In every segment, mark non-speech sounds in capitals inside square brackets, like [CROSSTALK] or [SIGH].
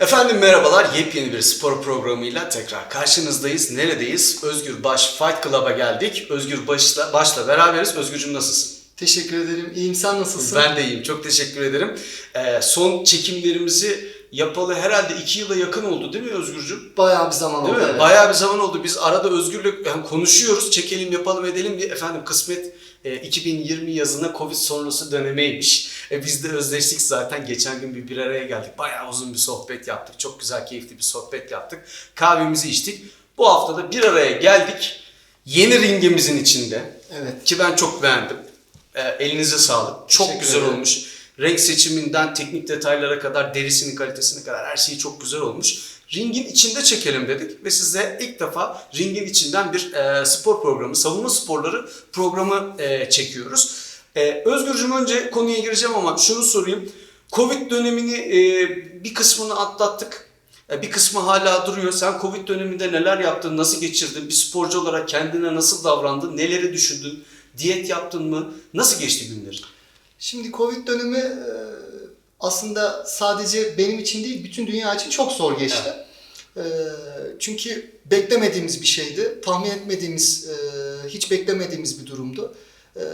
Efendim merhabalar. Yepyeni bir spor programıyla tekrar karşınızdayız. Neredeyiz? Özgür Baş Fight Club'a geldik. Özgür Baş'la, Baş'la beraberiz. Özgürcüm nasılsın? Teşekkür ederim. İyiyim. Sen nasılsın? Ben de iyiyim. Çok teşekkür ederim. Ee, son çekimlerimizi yapalı herhalde iki yıla yakın oldu değil mi Özgürcüm? Bayağı bir zaman Değil oldu. mi? evet. Bayağı bir zaman oldu. Biz arada Özgür'le yani konuşuyoruz. Çekelim, yapalım, edelim diye. Efendim kısmet e, 2020 yazına Covid sonrası dönemeymiş. E, biz de özleştik zaten. Geçen gün bir bir araya geldik. Bayağı uzun bir sohbet yaptık. Çok güzel, keyifli bir sohbet yaptık. Kahvemizi içtik. Bu haftada bir araya geldik. Yeni ringimizin içinde. Evet. Ki ben çok beğendim. E, elinize sağlık. Çok güzel olmuş. Renk seçiminden teknik detaylara kadar, derisinin kalitesine kadar her şey çok güzel olmuş. Ringin içinde çekelim dedik ve size ilk defa ringin içinden bir e, spor programı, savunma sporları programı e, çekiyoruz. E, Özgürcüm önce konuya gireceğim ama şunu sorayım. Covid dönemini e, bir kısmını atlattık. E, Bir kısmı hala duruyor. Sen Covid döneminde neler yaptın, nasıl geçirdin? Bir sporcu olarak kendine nasıl davrandın, neleri düşündün? Diyet yaptın mı? Nasıl geçti günlerin? Şimdi Covid dönemi e, aslında sadece benim için değil, bütün dünya için çok zor geçti. E, Çünkü beklemediğimiz bir şeydi. Tahmin etmediğimiz, e, hiç beklemediğimiz bir durumdu.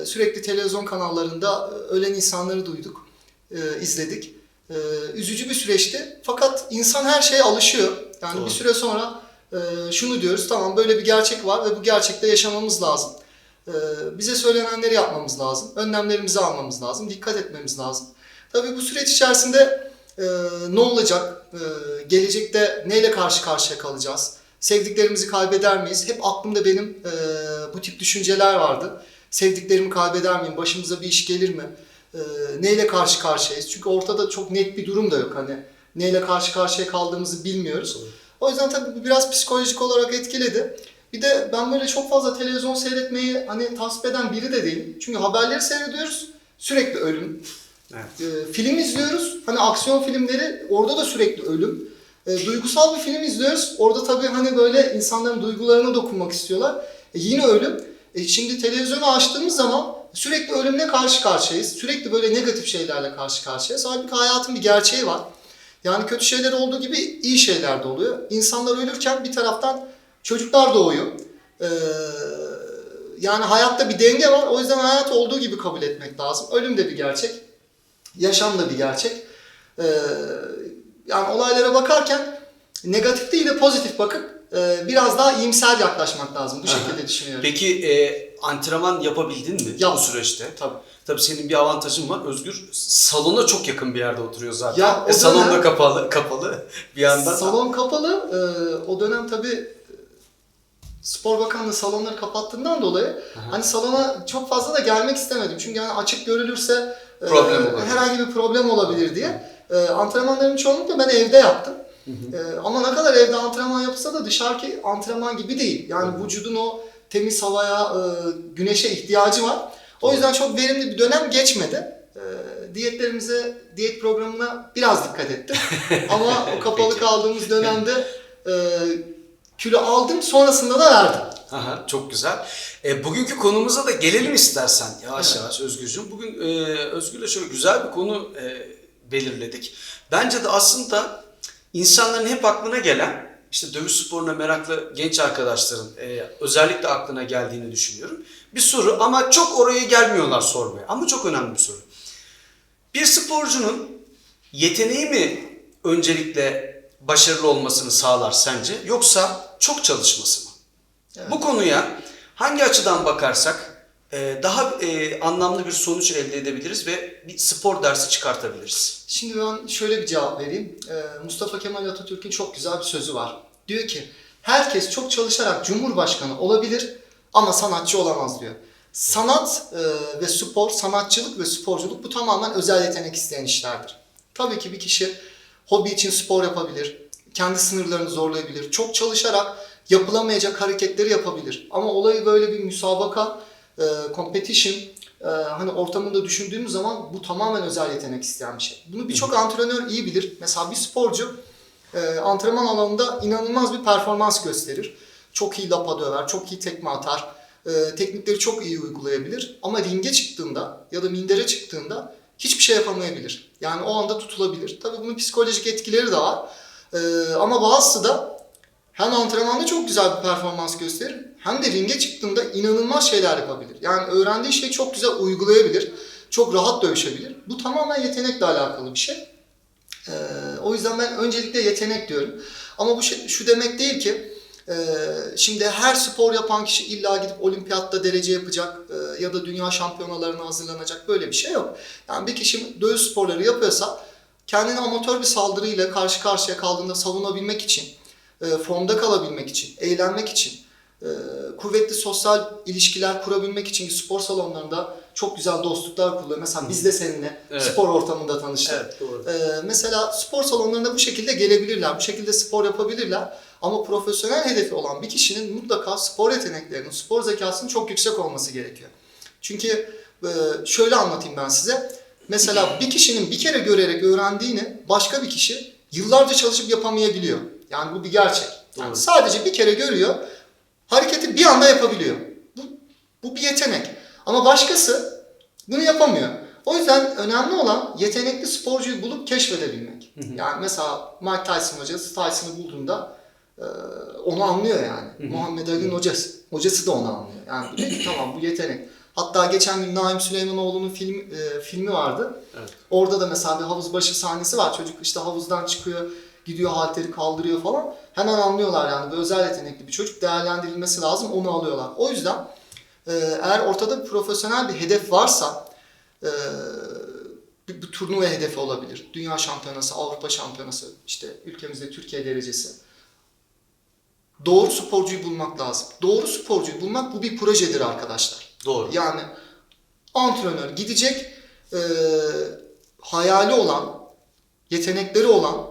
Sürekli televizyon kanallarında ölen insanları duyduk, izledik. Üzücü bir süreçti. Fakat insan her şeye alışıyor. Yani Doğru. bir süre sonra şunu diyoruz, tamam böyle bir gerçek var ve bu gerçekte yaşamamız lazım. Ee, bize söylenenleri yapmamız lazım. Önlemlerimizi almamız lazım. Dikkat etmemiz lazım. Tabii bu süreç içerisinde e, ne olacak? E, gelecekte neyle karşı karşıya kalacağız? Sevdiklerimizi kaybeder miyiz? Hep aklımda benim e, bu tip düşünceler vardı. Sevdiklerimi kaybeder miyim? Başımıza bir iş gelir mi? E, neyle karşı karşıyayız? Çünkü ortada çok net bir durum da yok. Hani neyle karşı karşıya kaldığımızı bilmiyoruz. O yüzden tabii bu biraz psikolojik olarak etkiledi. Bir de ben böyle çok fazla televizyon seyretmeyi hani tasvip eden biri de değilim. Çünkü haberleri seyrediyoruz. Sürekli ölüm. Evet. Ee, film izliyoruz. Hani aksiyon filmleri orada da sürekli ölüm. Ee, duygusal bir film izliyoruz. Orada tabii hani böyle insanların duygularına dokunmak istiyorlar. E, yine ölüm. E, şimdi televizyonu açtığımız zaman sürekli ölümle karşı karşıyayız. Sürekli böyle negatif şeylerle karşı karşıyayız. Halbuki hayatın bir gerçeği var. Yani kötü şeyler olduğu gibi iyi şeyler de oluyor. İnsanlar ölürken bir taraftan çocuklar doğuyor. Ee, yani hayatta bir denge var. O yüzden hayat olduğu gibi kabul etmek lazım. Ölüm de bir gerçek. Yaşam da bir gerçek. Ee, yani olaylara bakarken negatif değil de pozitif bakıp e, biraz daha iyimser yaklaşmak lazım. Bu Aha. şekilde düşünüyorum. Peki e, antrenman yapabildin mi Yap. bu süreçte? Tabii. Tabii senin bir avantajın var. Özgür salona çok yakın bir yerde oturuyor zaten. Ya, e, salon da kapalı, kapalı bir yandan. Salon kapalı. Ee, o dönem tabii e, Spor Bakanlığı salonları kapattığından dolayı hani salona çok fazla da gelmek istemedim. Çünkü hani açık görülürse e, Problem olabilir. herhangi bir problem olabilir diye. E, antrenmanlarımı çoğunlukla ben evde yaptım. E, ama ne kadar evde antrenman yapılsa da dışarıki antrenman gibi değil. Yani vücudun o temiz havaya, e, güneşe ihtiyacı var. O yüzden çok verimli bir dönem geçmedi. E, diyetlerimize, diyet programına biraz dikkat ettim. [LAUGHS] Ama o kapalı kaldığımız dönemde e, kilo aldım, sonrasında da verdim. Aha, çok güzel. E, bugünkü konumuza da gelelim istersen yavaş Evet. yavaş Özgürcüğüm. Bugün e, Özgür'le şöyle güzel bir konu e, belirledik. Bence de aslında insanların hep aklına gelen işte dövüş sporuna meraklı genç arkadaşların e, özellikle aklına geldiğini düşünüyorum. Bir soru ama çok oraya gelmiyorlar sormaya. Ama çok önemli bir soru. Bir sporcunun yeteneği mi öncelikle başarılı olmasını sağlar sence yoksa çok çalışması mı? Evet. Bu konuya hangi açıdan bakarsak e, daha e, anlamlı bir sonuç elde edebiliriz ve bir spor dersi çıkartabiliriz. Şimdi ben şöyle bir cevap vereyim. Ee, Mustafa Kemal Atatürk'ün çok güzel bir sözü var. Diyor ki, herkes çok çalışarak cumhurbaşkanı olabilir ama sanatçı olamaz diyor. Sanat e, ve spor, sanatçılık ve sporculuk bu tamamen özel yetenek isteyen işlerdir. Tabii ki bir kişi hobi için spor yapabilir, kendi sınırlarını zorlayabilir, çok çalışarak yapılamayacak hareketleri yapabilir. Ama olayı böyle bir müsabaka, e, competition, e, hani ortamında düşündüğümüz zaman bu tamamen özel yetenek isteyen bir şey. Bunu birçok antrenör iyi bilir. Mesela bir sporcu e, antrenman alanında inanılmaz bir performans gösterir. Çok iyi lapa döver, çok iyi tekme atar, e, teknikleri çok iyi uygulayabilir. Ama ringe çıktığında ya da mindere çıktığında hiçbir şey yapamayabilir. Yani o anda tutulabilir. Tabii bunun psikolojik etkileri de var. Ee, ama bazısı da hem antrenmanda çok güzel bir performans gösterir hem de ringe çıktığında inanılmaz şeyler yapabilir. Yani öğrendiği şeyi çok güzel uygulayabilir. Çok rahat dövüşebilir. Bu tamamen yetenekle alakalı bir şey. Ee, o yüzden ben öncelikle yetenek diyorum. Ama bu şey, şu demek değil ki e, şimdi her spor yapan kişi illa gidip olimpiyatta derece yapacak e, ya da dünya şampiyonalarına hazırlanacak böyle bir şey yok. Yani bir kişi dövüş sporları yapıyorsa kendini amatör bir saldırıyla karşı karşıya kaldığında savunabilmek için, e, formda kalabilmek için, eğlenmek için, e, kuvvetli sosyal ilişkiler kurabilmek için spor salonlarında çok güzel dostluklar kuruyor. Mesela biz de seninle Evet. spor ortamında tanıştık. Evet doğru. Ee, mesela spor salonlarına bu şekilde gelebilirler, bu şekilde spor yapabilirler. Ama profesyonel hedefi olan bir kişinin mutlaka spor yeteneklerinin, spor zekasının çok yüksek olması gerekiyor. Çünkü e, şöyle anlatayım ben size. Mesela bir kişinin bir kere görerek öğrendiğini başka bir kişi yıllarca çalışıp yapamayabiliyor. Yani bu bir gerçek. Yani Doğru. sadece bir kere görüyor, hareketi bir anda yapabiliyor. Bu, bu bir yetenek. Ama başkası bunu yapamıyor. O yüzden önemli olan yetenekli sporcuyu bulup keşfedebilmek. Yani mesela Mike Tyson hocası Tyson'ı bulduğunda e, onu anlıyor yani. Muhammed Ali'nin hocası. Hocası da onu anlıyor. Yani diyor [CLEARS THROAT] ki tamam bu yetenek. Hatta geçen gün Naim Süleymanoğlu'nun film, e, filmi vardı. Evet. Orada da mesela bir havuz başı sahnesi var. Çocuk işte havuzdan çıkıyor, gidiyor halteri kaldırıyor falan. Hemen anlıyorlar yani bu özel yetenekli bir çocuk değerlendirilmesi lazım onu alıyorlar. O yüzden e, eğer ortada bir profesyonel bir hedef varsa e, bir, bir turnuva hedefi olabilir. Dünya şampiyonası, Avrupa şampiyonası, işte ülkemizde Türkiye derecesi. Doğru sporcuyu bulmak lazım. Doğru sporcuyu bulmak bu bir projedir arkadaşlar. Doğru. Yani antrenör gidecek e, hayali olan, yetenekleri olan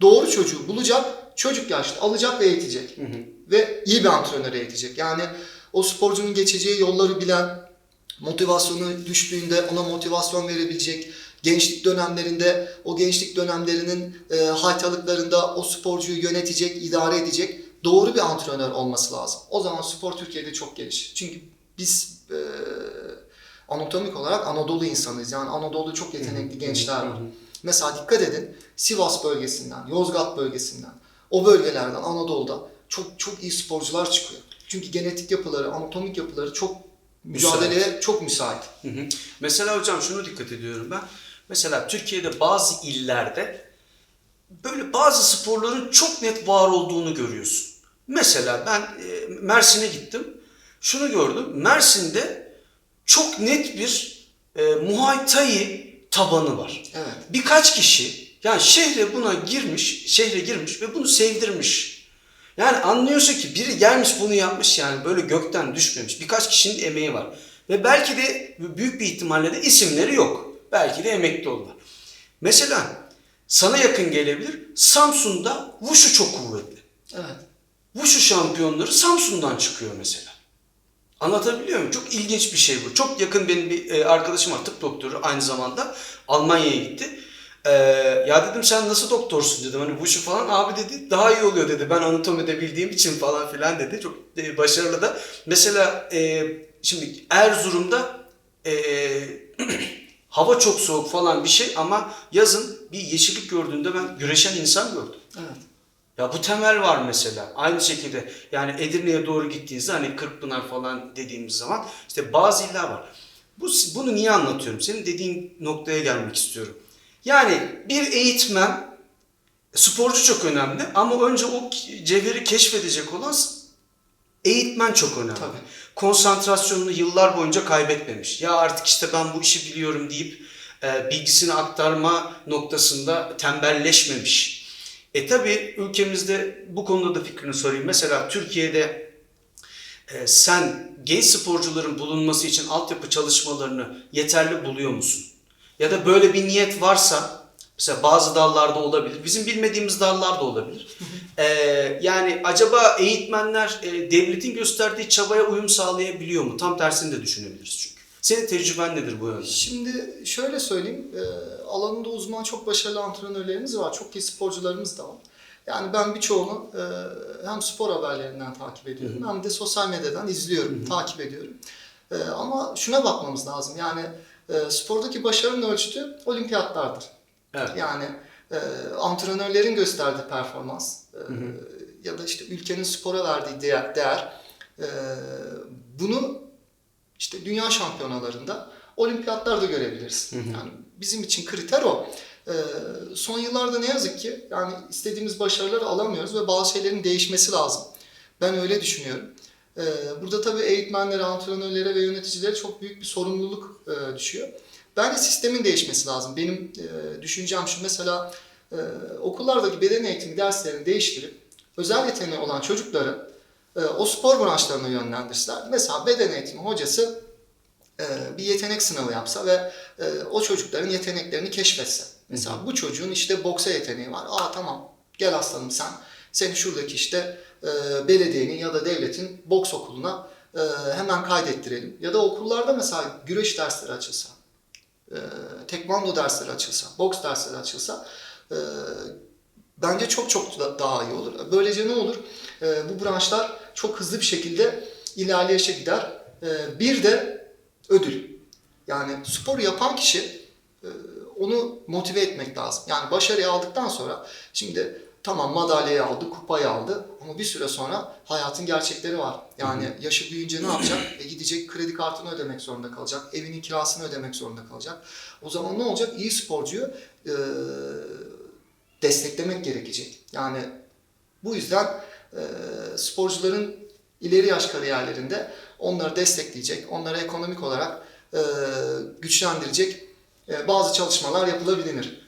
doğru çocuğu bulacak, çocuk yaşta alacak ve eğitecek. Ve iyi bir antrenör eğitecek. Yani o sporcunun geçeceği yolları bilen, motivasyonu düştüğünde ona motivasyon verebilecek, gençlik dönemlerinde o gençlik dönemlerinin e, haytalıklarında o sporcuyu yönetecek, idare edecek doğru bir antrenör olması lazım. O zaman spor Türkiye'de çok gelişir. Çünkü biz e, anatomik olarak Anadolu insanıyız. Yani Anadolu'da çok yetenekli gençler var. Mesela dikkat edin Sivas bölgesinden, Yozgat bölgesinden, o bölgelerden Anadolu'da çok çok iyi sporcular çıkıyor. Çünkü genetik yapıları, anatomik yapıları çok mücadeleye çok müsait. Hı hı. Mesela hocam şunu dikkat ediyorum ben. Mesela Türkiye'de bazı illerde böyle bazı sporların çok net var olduğunu görüyorsun. Mesela ben e, Mersin'e gittim. Şunu gördüm. Mersin'de çok net bir e, Muay Thai tabanı var. Evet. Birkaç kişi yani şehre buna girmiş, şehre girmiş ve bunu sevdirmiş. Yani anlıyorsun ki biri gelmiş bunu yapmış yani böyle gökten düşmemiş. Birkaç kişinin emeği var. Ve belki de büyük bir ihtimalle de isimleri yok. Belki de emekli oldular. Mesela sana yakın gelebilir. Samsun'da Wushu çok kuvvetli. Evet. Wushu şampiyonları Samsun'dan çıkıyor mesela. Anlatabiliyor muyum? Çok ilginç bir şey bu. Çok yakın benim bir e, arkadaşım var tıp doktoru aynı zamanda. Almanya'ya gitti. E, ya dedim sen nasıl doktorsun dedim. Hani Wushu falan abi dedi daha iyi oluyor dedi. Ben anatomide bildiğim için falan filan dedi. Çok e, başarılı da. Mesela e, şimdi Erzurum'da e, [CLEARS THROAT] hava çok soğuk falan bir şey ama yazın bir yeşillik gördüğünde ben güreşen insan gördüm. Evet. Ya bu temel var mesela. Aynı şekilde yani Edirne'ye doğru gittiğinizde hani Kırkpınar falan dediğimiz zaman işte bazı iller var. Bu, bunu niye anlatıyorum? Senin dediğin noktaya gelmek istiyorum. Yani bir eğitmen, sporcu çok önemli ama önce o cevheri keşfedecek olan eğitmen çok önemli. Tabii. Konsantrasyonunu yıllar boyunca kaybetmemiş. Ya artık işte ben bu işi biliyorum deyip e, bilgisini aktarma noktasında tembelleşmemiş. E tabi ülkemizde bu konuda da fikrini sorayım. Mesela Türkiye'de e, sen genç sporcuların bulunması için altyapı çalışmalarını yeterli buluyor musun? Ya da böyle bir niyet varsa mesela bazı dallarda olabilir. Bizim bilmediğimiz dallar da olabilir. [LAUGHS] E, yani acaba eğitmenler e, devletin gösterdiği çabaya uyum sağlayabiliyor mu? Tam tersini de düşünebiliriz çünkü. Senin tecrüben nedir bu yönde? Şimdi şöyle söyleyeyim, e, alanında uzman çok başarılı antrenörlerimiz var, çok iyi sporcularımız da var. Yani ben birçoğunu e, hem spor haberlerinden takip ediyorum hem de sosyal medyadan izliyorum, takip ediyorum. E, ama şuna bakmamız lazım, yani e, spordaki başarının ölçütü olimpiyatlardır. Evet. Yani e, antrenörlerin gösterdiği performans e, ya da işte ülkenin spora verdiği değer, değer e, bunu işte dünya şampiyonalarında olimpiyatlarda görebiliriz. Yani bizim için kriter o. Ee, son yıllarda ne yazık ki yani istediğimiz başarıları alamıyoruz ve bazı şeylerin değişmesi lazım. Ben öyle düşünüyorum. Ee, burada tabii eğitmenlere, antrenörlere ve yöneticilere çok büyük bir sorumluluk e, düşüyor. Bence sistemin değişmesi lazım. Benim e, düşüncem şu mesela e, okullardaki beden eğitimi derslerini değiştirip özel yeteneği olan çocukları e, o spor branşlarına yönlendirseler. Mesela beden eğitimi hocası e, bir yetenek sınavı yapsa ve e, o çocukların yeteneklerini keşfetse. Mesela bu çocuğun işte boksa yeteneği var. Aa tamam gel aslanım sen. Seni şuradaki işte e, belediyenin ya da devletin boks okuluna e, hemen kaydettirelim. Ya da okullarda mesela güreş dersleri açılsa, e, tekvando dersleri açılsa, boks dersleri açılsa e, bence çok çok da- daha iyi olur. Böylece ne olur? E, bu branşlar çok hızlı bir şekilde ilerleyişe gider. E, bir de ödül. Yani sporu yapan kişi e, onu motive etmek lazım. Yani başarıyı aldıktan sonra şimdi tamam madalyayı aldı, kupayı aldı ama bir süre sonra hayatın gerçekleri var. Yani yaşı büyüyünce ne yapacak? E gidecek kredi kartını ödemek zorunda kalacak, evinin kirasını ödemek zorunda kalacak. O zaman ne olacak? İyi sporcuyu e, desteklemek gerekecek. Yani bu yüzden sporcuların ileri yaş kariyerlerinde onları destekleyecek, onları ekonomik olarak e, güçlendirecek e, bazı çalışmalar yapılabilir.